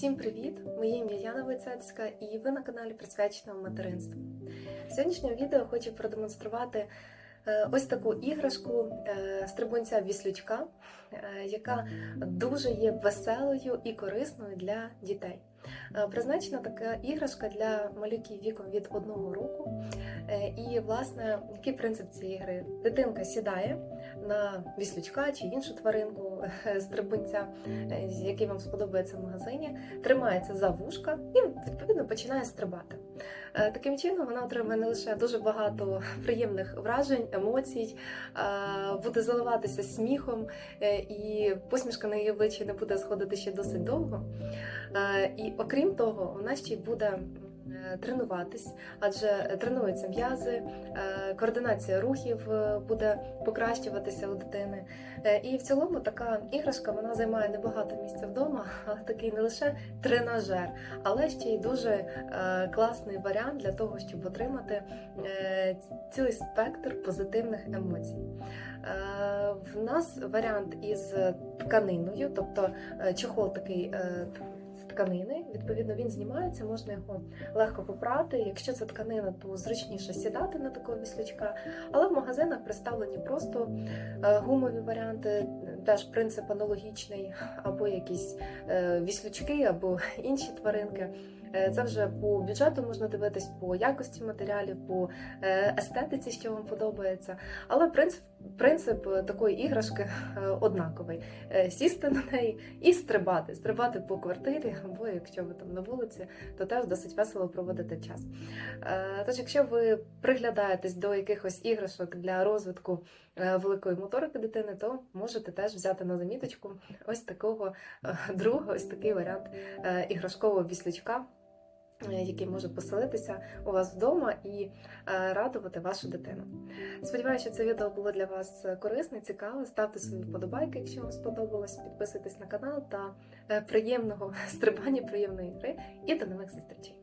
Всім привіт! Моє ім'я Яна Войцецька і ви на каналі присвяченому материнству. В сьогоднішньому відео хочу продемонструвати е, ось таку іграшку е, стрибунця віслючка, е, яка дуже є веселою і корисною для дітей. Е, Призначена така іграшка для малюків віком від одного року. Е, І, власне, який принцип цієї гри? Дитинка сідає на віслючка чи іншу тваринку е, стрибунця, який вам сподобається в магазині, тримається за вушка і відповідно починає стрибати. Таким чином вона отримує не лише дуже багато приємних вражень, емоцій, буде заливатися сміхом, і посмішка на її обличчі не буде сходити ще досить довго. Е, Окрім того, вона ще й буде е, тренуватись, адже тренуються м'язи, е, координація рухів е, буде покращуватися у дитини. І в цілому така іграшка вона займає небагато місця вдома, а такий не лише тренажер, але ще й дуже класний варіант для того, щоб отримати цілий спектр позитивних емоцій. В нас варіант із тканиною, тобто чохол такий. Тканини, відповідно, він знімається, можна його легко попрати. Якщо це тканина, то зручніше сідати на такого віслючка. Але в магазинах представлені просто е, гумові варіанти, теж принцип аналогічний, або якісь е, віслючки, або інші тваринки. Е, Це вже по бюджету можна дивитись, по якості матеріалів, по е, естетиці, що вам подобається. Але принцип, принцип такої іграшки е, однаковий: сісти на неї і стрибати, стрибати по квартирі, або якщо ви там на вулиці, то теж досить весело проводити час. Тож, якщо ви приглядаєтесь до якихось іграшок для розвитку великої моторики дитини, то можете теж взяти на заміточку ось такого другого, ось такий варіант іграшкового віслючка. Е, Який може поселитися у вас вдома і е, радувати вашу дитину. Сподіваюся, що це відео було для вас корисне, цікаве. Ставте свої вподобайки, якщо вам сподобалось. Підписуйтесь на канал та е, приємного стрибання, приємної гри і до нових зустрічей.